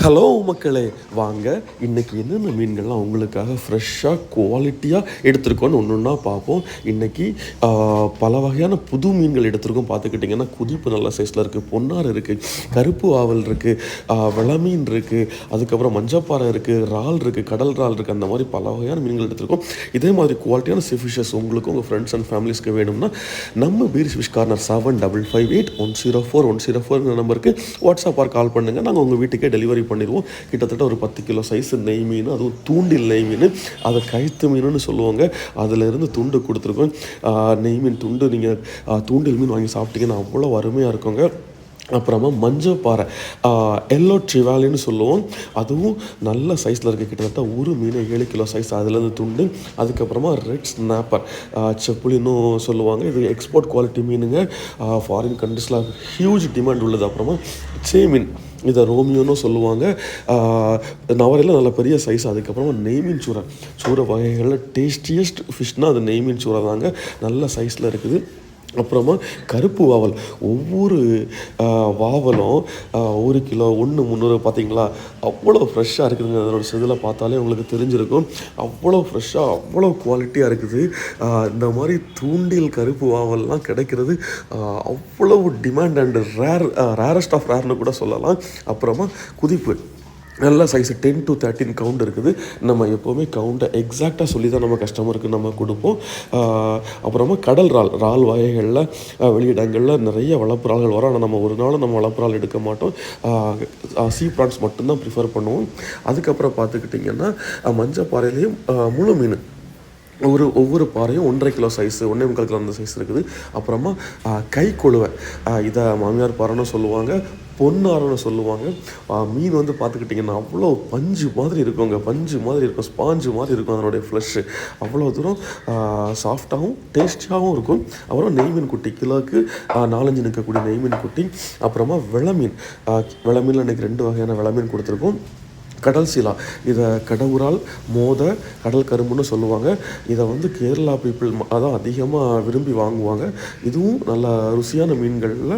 Hello மக்களே. வாங்க இன்றைக்கி என்னென்ன மீன்கள்லாம் உங்களுக்காக ஃப்ரெஷ்ஷாக குவாலிட்டியாக எடுத்திருக்கோன்னு ஒன்று ஒன்றா பார்ப்போம். இன்றைக்கி பல வகையான புது மீன்கள் எடுத்திருக்கோம். பார்த்துக்கிட்டிங்கன்னா குதிப்பு நல்ல சைஸில் இருக்குது பொன்னார் இருக்குது கருப்பு ஆவல் இருக்குது விளமீன் இருக்குது அதுக்கப்புறம் மஞ்சப்பாறை இருக்குது இறால் இருக்குது கடல் இறால் இருக்குது அந்த மாதிரி பல வகையான மீன்கள் எடுத்திருக்கோம். இதே மாதிரி குவாலிட்டியான சிஃபிஷஸ் உங்களுக்கு உங்கள் ஃப்ரெண்ட்ஸ் அண்ட் ஃபேமிலிஸ்க்கு வேணும்னா நம்ம Peeris fish corner seven double five eight one zero four one zero four நம்பருக்கு வாட்ஸ்அப் கால் பண்ணுங்கள் நாங்கள் உங்கள் வீட்டுக்கே டெலிவரி பண்ணிடுவோம் கிட்டத்தட்ட ஒரு பத்து கிலோ சைஸ் நெய் மீன் அதுவும் தூண்டில் நெய் மீன். அதை கைத்து மீனுன்னு சொல்லுவாங்க. அதிலிருந்து துண்டு கொடுத்துருக்கோம். ஆஹ் நெய் மீன் துண்டு நீங்கள் தூண்டில் மீன் வாங்கி சாப்பிட்டீங்கன்னா அவ்வளோ அருமையாக இருக்குங்க. அப்புறமா மஞ்சள் பாறை எல்லோ ட்ரிவாலின்னு சொல்லுவோம். அதுவும் நல்ல சைஸில் இருக்குது கிட்டத்தட்ட ஒரு மீன் ஏழு கிலோ சைஸ் அதுலேருந்து துண்டு. அதுக்கப்புறமா ரெட் ஸ்னாப்பர் செப்புலின்னு சொல்லுவாங்க. இது எக்ஸ்போர்ட் குவாலிட்டி மீனுங்க. ஃபாரின் கண்ட்ரிஸில் ஹியூஜ் டிமாண்ட் உள்ளது. அப்புறமா சே மீன் இதை ரோமியோன்னு சொல்லுவாங்க. நவரையில் நல்ல பெரிய சைஸ் அதுக்கப்புறமா நெய்மீன் சூறை. சூறை வகைகளில் டேஸ்டியஸ்ட் ஃபிஷ்னால் அது நெய்மீன் சூறை தாங்க. நல்ல சைஸில் இருக்குது. அப்புறமா கருப்பு வாவல். ஒவ்வொரு வாவலும் ஒரு கிலோ ஒன்று முந்நூறு பார்த்தீங்களா அவ்வளோ ஃப்ரெஷ்ஷாக இருக்குதுங்க. அதோட செதில் பார்த்தாலே உங்களுக்கு தெரிஞ்சிருக்கும். அவ்வளோ ஃப்ரெஷ்ஷாக அவ்வளோ குவாலிட்டியாக இருக்குது. இந்த மாதிரி தூண்டில் கருப்பு வாவல்லாம் கிடைக்கிறது அவ்வளவு demand and rare rarest of ரேர்னு கூட சொல்லலாம். அப்புறமா குதிப்பு. நல்ல size ten to thirteen count இருக்குது. நம்ம எப்போவுமே கவுண்டை எக்ஸாக்டாக சொல்லி தான் நம்ம கஸ்டமருக்கு நம்ம கொடுப்போம். அப்புறமா கடல் இறால் இறால் வகைகளில் வெளியிடங்களில் நிறைய வளர்ப்பு இறால்கள் வரும். ஆனால் நம்ம ஒரு நாளும் நம்ம வளர்ப்பு இறால் எடுக்க மாட்டோம். சீ ப்ரான்ஸ் மட்டும்தான் ப்ரிஃபர் பண்ணுவோம். அதுக்கப்புறம் பார்த்துக்கிட்டிங்கன்னா மஞ்சப்பாறையிலையும் முழு மீன். ஒரு ஒவ்வொரு பாறையும் ஒன்றரை கிலோ சைஸு ஒன்றே முக்கால் கிலோ அந்த சைஸ் இருக்குது. அப்புறமா கை கொழுவை இதை மாமியார் பாறைன்னு சொல்லுவாங்க. பொன்னாரன்னு சொல்லுவாங்க. மீன் வந்து பார்த்துக்கிட்டிங்கன்னா அவ்வளோ பஞ்சு மாதிரி இருக்குங்க. பஞ்சு மாதிரி இருக்கும். ஸ்பாஞ்சு மாதிரி இருக்கும் அதனுடைய ஃப்ளஷ்ஷு அவ்வளோ தூரம் சாஃப்டாகவும் டேஸ்டியாகவும் இருக்கும். அப்புறம் நெய் மீன் குட்டி கிலோவுக்கு நாலஞ்சு நிற்கக்கூடிய நெய்மீன் குட்டி அப்புறமா விளமீன். விளமீனில் இன்றைக்கி ரெண்டு வகையான விளமீன் கொடுத்துருக்கோம். கடல் சீலா. இதை கடவுரால் மோத கடல் கரும்புன்னு சொல்லுவாங்க. இதை வந்து கேரளா பீப்புள் அதான் அதிகமாக விரும்பி வாங்குவாங்க. இதுவும் நல்ல ருசியான மீன்களில்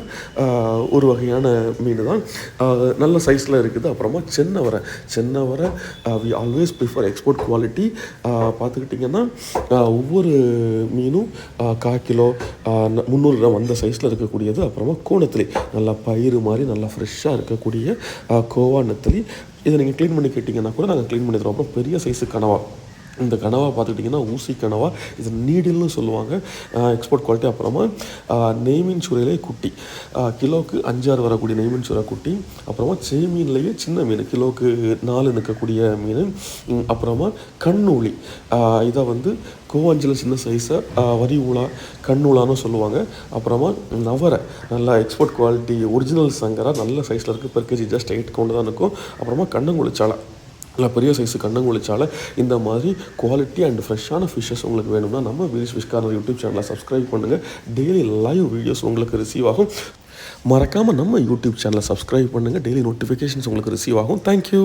ஒரு வகையான மீன் தான் நல்ல சைஸில் இருக்குது. அப்புறமா சென்னவரை. சென்னவரை we always prefer export quality பார்த்துக்கிட்டிங்கன்னா ஒவ்வொரு மீனும் கால் கிலோ முந்நூறு கிராம் அந்த சைஸில் இருக்கக்கூடியது. அப்புறமா கோணத்திலி. நல்லா பயிறு மாதிரி நல்லா ஃப்ரெஷ்ஷாக இருக்கக்கூடிய கோவா நெத்தலி. இதை நீங்கள் க்ளீன் பண்ணி கேட்டிங்கன்னா கூட நாங்கள் க்ளீன் பண்ணி தரோம் அப்புறம் பெரிய சைஸு கனவா இந்த கனவா பார்த்துக்கிட்டிங்கன்னா ஊசி கனவா இது நீடில்னு சொல்லுவாங்க. எக்ஸ்போர்ட் குவாலிட்டி அப்புறமா நெய்மீன் சுரையிலே குட்டி. கிலோவுக்கு அஞ்சாறு வரக்கூடிய நெய்மீன் சுரை குட்டி. அப்புறமா செய்மீன்லேயே சின்ன மீன் கிலோவுக்கு நாலு நிற்கக்கூடிய மீன். அப்புறமா கண்ணூளி இதை வந்து கோவாஞ்சில் சின்ன சைஸை வரி ஊழா கண்ணூளான்னு சொல்லுவாங்க. அப்புறமா நவரை நல்லா எக்ஸ்போர்ட் குவாலிட்டி ஒரிஜினல் சங்கரா நல்ல சைஸில் இருக்குது பெர்கேஜி ஜஸ்ட் எயிட் கொண்டு தான் இருக்கும். அப்புறமா கண்ணங்குளிச்சாலை இல்லை பெரிய சைஸு கண்ணங்குளிச்சாலை இந்த மாதிரி குவாலிட்டி அண்ட் ஃப்ரெஷ்ஷான ஃபிஷ்ஷஸ் உங்களுக்கு வேணும்னா நம்ம வீரிஸ் ஃபிஷ் கார்னர் யூடியூப் சேனலை சப்ஸ்கிரைப் பண்ணுங்கள் டெய்லி லைவ் வீடியோஸ் உங்களுக்கு ரிசீவ் ஆகும். மறக்காமல் நம்ம யூடியூப் சேனலை சப்ஸ்கிரைப் பண்ணுங்கள் டெய்லி நோட்டிஃபிகேஷன்ஸ் உங்களுக்கு ரிசீவ் ஆகும். Thank you